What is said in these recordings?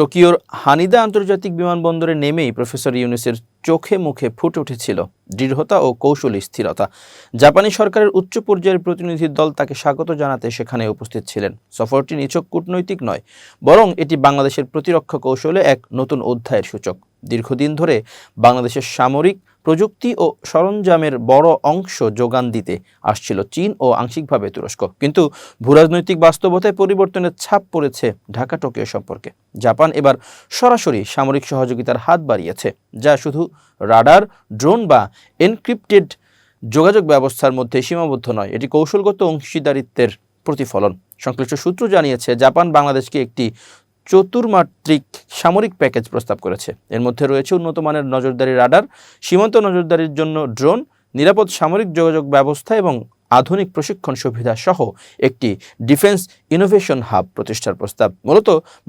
টোকিওর হানিদা আন্তর্জাতিক বিমানবন্দরে নেমেই প্রফেসর ইউনিসের চোখে মুখে ফুটে উঠেছিল দৃঢ়তা ও কৌশলী স্থিরতা। জাপানি সরকারের উচ্চ পর্যায়ের প্রতিনিধি দল তাকে স্বাগত জানাতে সেখানে উপস্থিত ছিলেন। সফরটি নিছক কূটনৈতিক নয়, বরং এটি বাংলাদেশের প্রতিরক্ষা কৌশলে এক নতুন অধ্যায়ের সূচক। দীর্ঘদিন ধরে বাংলাদেশের সামরিক প্রযুক্তি ও সরঞ্জামের বড় অংশ যোগান দিতে আসছিল চীন ও আংশিকভাবে তুরস্ক। কিন্তু ভূরাজনৈতিক বাস্তবতায় পরিবর্তনের ছাপ পড়েছে ঢাকা টোকিও সম্পর্কে। জাপান এবার সরাসরি সামরিক সহযোগিতার হাত বাড়িয়েছে, যা শুধু রাডার, ড্রোন বা এনক্রিপ্টেড যোগাযোগ ব্যবস্থার মধ্যে সীমাবদ্ধ নয়, এটি কৌশলগত অংশীদারিত্বের প্রতিফলন। সংশ্লিষ্ট সূত্র জানিয়েছে, জাপান বাংলাদেশকে একটি চতুর্মাত্রিক সামরিক প্যাকেজ প্রস্তাব করেছে। এর মধ্যে রয়েছে উন্নত মানের নজরদারি রাডার, সীমান্ত নজরদারির জন্য ড্রোন, নিরাপদ সামরিক যোগাযোগ ব্যবস্থা এবং আধুনিক প্রশিক্ষণ সুবিধা সহ একটি ডিফেন্স ইনোভেশন হাব প্রতিষ্ঠার প্রস্তাব। মূলত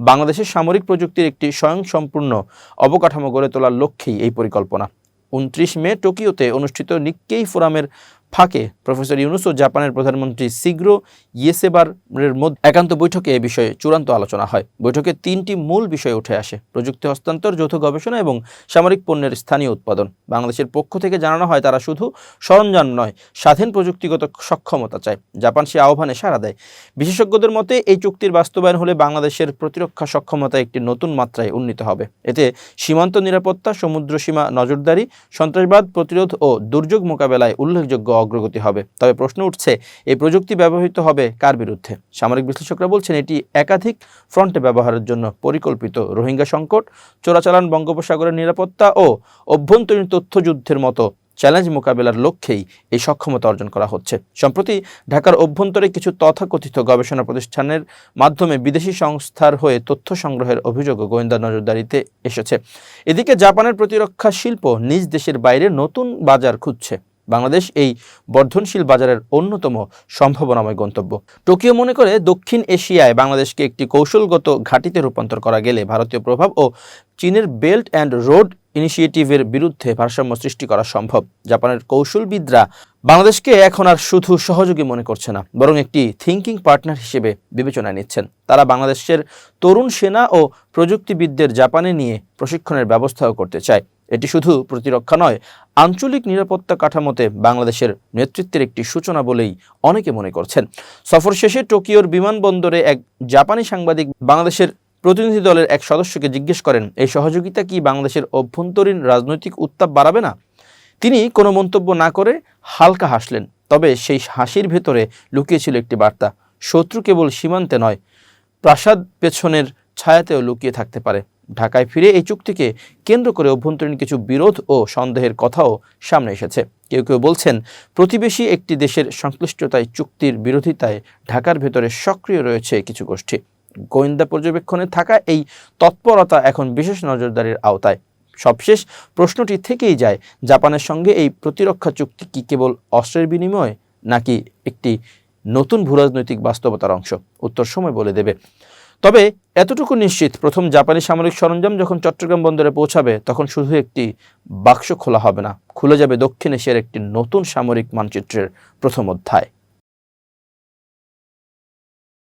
বাংলাদেশের সামরিক প্রযুক্তির একটি স্বয়ংসম্পূর্ণ অবকাঠামো গড়ে তোলার লক্ষ্যেই এই পরিকল্পনা। উনত্রিশ মে টোকিওতে অনুষ্ঠিত নিক্কেই ফোরামের ফাঁকে প্রফেসর ইউনুস ও জাপানের প্রধানমন্ত্রী শীঘ্র ইয়েসেবারের মধ্যে একান্ত বৈঠকে এ বিষয়ে চূড়ান্ত আলোচনা হয়। বৈঠকে তিনটি মূল বিষয় উঠে আসে, প্রযুক্তি হস্তান্তর, যৌথ গবেষণা এবং সামরিক পণ্যের স্থানীয় উৎপাদন। বাংলাদেশের পক্ষ থেকে জানানো হয়, তারা শুধু সরঞ্জাম নয়, স্বাধীন প্রযুক্তিগত সক্ষমতা চায়। জাপান সে আহ্বানে সাড়া দেয়। বিশেষজ্ঞদের মতে, এই চুক্তির বাস্তবায়ন হলে বাংলাদেশের প্রতিরক্ষা সক্ষমতা একটি নতুন মাত্রায় উন্নীত হবে। এতে সীমান্ত নিরাপত্তা, সমুদ্র সীমা নজরদারি, সন্ত্রাসবাদ প্রতিরোধ ও দুর্যোগ মোকাবেলায় উল্লেখযোগ্য অগ্রগতি হবে। তবে প্রশ্ন উঠছে, এই প্রযুক্তি ব্যবহৃত হবে কার বিরুদ্ধে? সামরিক বিশ্লেষকরা বলছেন, এটি একাধিক ফ্রন্টে ব্যবহারের জন্য পরিকল্পিত রোহিঙ্গা সংকট, চোরাচালান বঙ্গোপসাগরের নিরাপত্তা ও অভ্যন্তরীণ তথ্যযুদ্ধের মতো চ্যালেঞ্জ মোকাবেলার লক্ষ্যেই এই সক্ষমতা অর্জন করা হচ্ছে। সম্প্রতি ঢাকার অভ্যন্তরে কিছু তথাকথিত গবেষণা প্রতিষ্ঠানের মাধ্যমে বিদেশি সংস্থার হয়ে তথ্য সংগ্রহের অভিযোগও গোয়েন্দা নজরদারিতে এসেছে। এদিকে জাপানের প্রতিরক্ষা শিল্প নিজ দেশের বাইরে নতুন বাজার খুঁজছে। বাংলাদেশ এই বর্ধনশীল বাজারের অন্যতম সম্ভাবনাময় গন্তব্য। টোকিও মনে করে দক্ষিণ এশিয়ায় বাংলাদেশকে একটি কৌশলগত ঘাঁটিতে রূপান্তর করা গেলে ভারতীয় প্রভাব ও চীনের বেল্ট অ্যান্ড রোড ইনিশিয়েটিভের বিরুদ্ধে ভারসাম্য সৃষ্টি করা সম্ভব। জাপানের কৌশলবিদরা বাংলাদেশকে এখন আর শুধু সহযোগী মনে করছে না, বরং একটি থিঙ্কিং পার্টনার হিসেবে বিবেচনায় নিচ্ছেন। তারা বাংলাদেশের তরুণ সেনা ও প্রযুক্তিবিদদের জাপানে নিয়ে প্রশিক্ষণের ব্যবস্থাও করতে চায়। এটি শুধু প্রতিরক্ষা নয়, আঞ্চলিক নিরাপত্তা কাঠামোতে বাংলাদেশের নেতৃত্বের একটি সূচনা বলেই অনেকে মনে করছেন। সফর শেষে টোকিওর বিমানবন্দরে এক জাপানি সাংবাদিক বাংলাদেশের প্রতিনিধি দলের এক সদস্যকে জিজ্ঞেস করেন, এই সহযোগিতা কি বাংলাদেশের অভ্যন্তরীণ রাজনৈতিক উত্তাপ বাড়াবে না? তিনি কোনো মন্তব্য না করে হালকা হাসলেন, তবে সেই হাসির ভেতরে লুকিয়েছিল একটি বার্তা, শত্রু কেবল সীমান্তে নয়, প্রাসাদ পেছনের ছায়াতেও লুকিয়ে থাকতে পারে। ঢাকায় ফিরে এই চুক্তিকে কেন্দ্র করে অভ্যন্তরীণ কিছু বিরোধ ও সন্দেহের কথাও সামনে এসেছে। কেউ কেউ বলছেন, প্রতিবেশী একটি দেশের সংশ্লিষ্টতায় চুক্তির বিরোধিতায় ঢাকার ভেতরে সক্রিয় রয়েছে কিছু গোষ্ঠী। গোয়েন্দা পর্যবেক্ষণে থাকা এই তৎপরতা এখন বিশেষ নজরদারির আওতায়। সবশেষ প্রশ্নটি থেকেই যায়, জাপানের সঙ্গে এই প্রতিরক্ষা চুক্তি কি কেবল অস্ত্রের বিনিময় নাকি একটি নতুন ভূরাজনৈতিক বাস্তবতার অংশ? উত্তর সময় বলে দেবে। তবে এতটুকু নিশ্চিত প্রথম জাপানি সামরিক সরঞ্জাম যখন চট্টগ্রাম বন্দরে পৌঁছাবে, তখন শুধু একটি বাক্স খোলা হবে না, খুলে যাবে দক্ষিণ এশিয়ার একটি নতুন সামরিক মানচিত্রের প্রথম অধ্যায়।